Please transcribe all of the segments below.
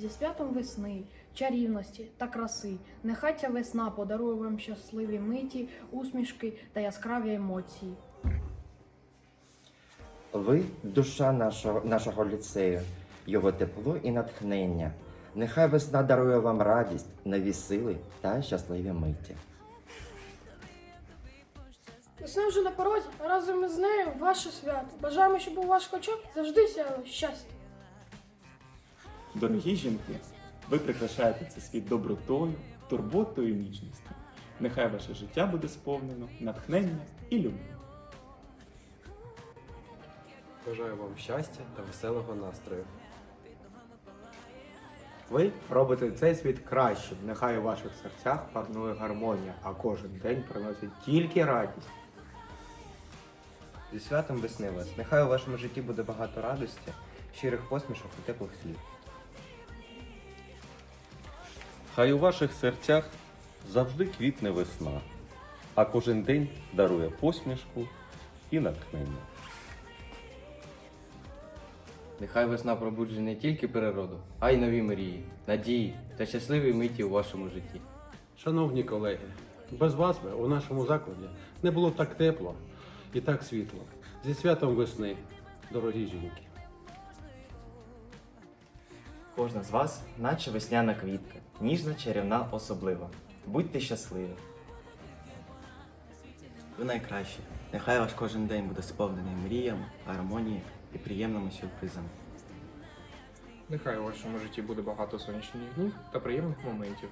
Зі святом весни, чарівності та краси. Нехай ця весна подарує вам щасливі миті, усмішки та яскраві емоції. Ви душа нашого, нашого ліцею, його тепло і натхнення. Нехай весна дарує вам радість, нові сили та щасливі миті. Весна вже на порозі, а разом із нею ваше свято. Бажаємо, щоб у ваших очах завжди сяяло щастя. Дорогі жінки, ви прикрашаєте цей світ добротою, турботою і ніжністю. Нехай ваше життя буде сповнено натхнення і любові. Бажаю вам щастя та веселого настрою. Ви робите цей світ кращим. Нехай у ваших серцях панує гармонія, а кожен день приносить тільки радість. Зі святом весни вас. Нехай у вашому житті буде багато радості, щирих посмішок і теплих слів. Хай у ваших серцях завжди квітне весна, а кожен день дарує посмішку і натхнення. Нехай весна пробуджує не тільки природу, а й нові мрії, надії та щасливі миті у вашому житті. Шановні колеги, без вас би у нашому закладі не було так тепло і так світло. Зі святом весни, дорогі жінки. Кожна з вас, наче весняна квітка, ніжна, чарівна, особлива. Будьте щасливі. Ви найкращі. Нехай ваш кожен день буде сповнений мріями, гармонією і приємними сюрпризами. Нехай у вашому житті буде багато сонячних днів та приємних моментів.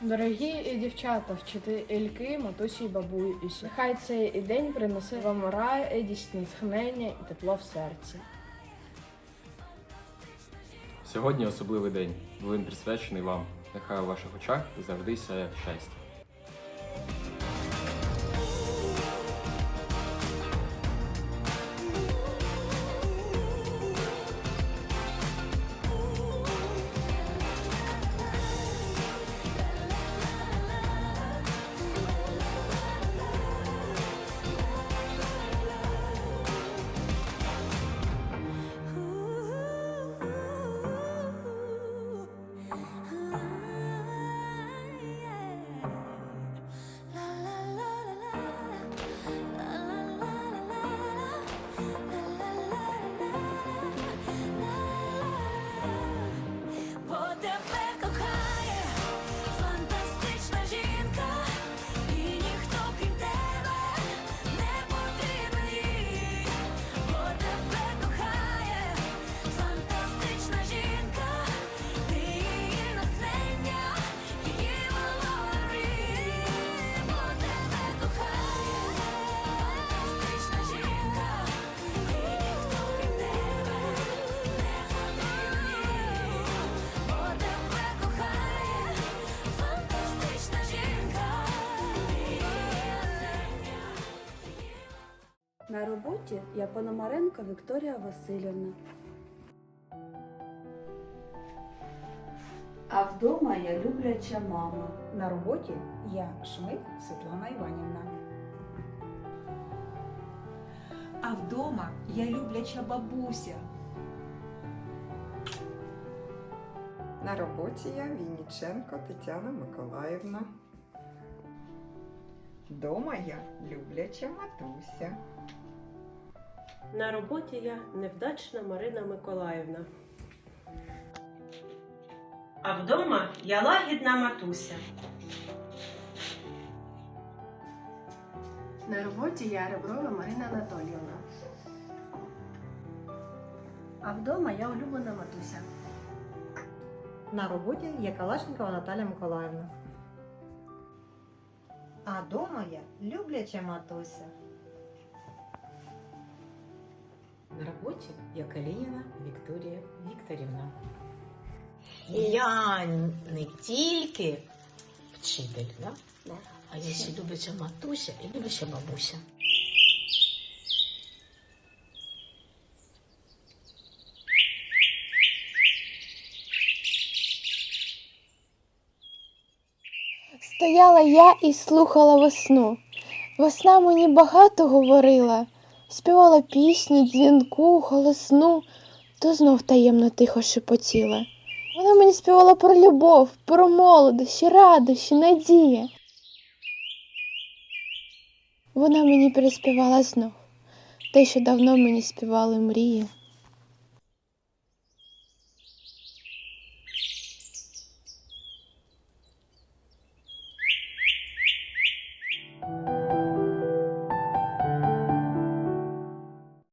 Дорогі дівчата, вчительки, матусі і бабусі. Нехай цей день принесе вам радість, натхнення і тепло в серці. Сьогодні особливий день. Він присвячений вам. Нехай у ваших очах завжди сяє щастя. На роботі я Пономаренко Вікторія Васильівна. А вдома я любляча мама. На роботі я Шмик Світлана Іванівна. А вдома я любляча бабуся. На роботі я Вінніченко Тетяна Миколаївна. Дома я любляча матуся. На роботі я невдачна Марина Миколаївна. А вдома я лагідна матуся. На роботі я Реброва Марина Анатоліївна. А вдома я улюблена матуся. На роботі є Калашникова Наталя Миколаївна. А дома я любляча матуся. На роботі я Калінина Вікторія Вікторівна. Я не тільки вчитель, да? а я ще любляча матуся і любляча бабуся. Стояла я і слухала весну. Весна мені багато говорила, співала пісню, дзвінку, голосну. то знов таємно тихо шепотіла. Вона мені співала про любов, про молодощі, радощі, надії. Вона мені переспівала знов те, що давно мені співали мрії.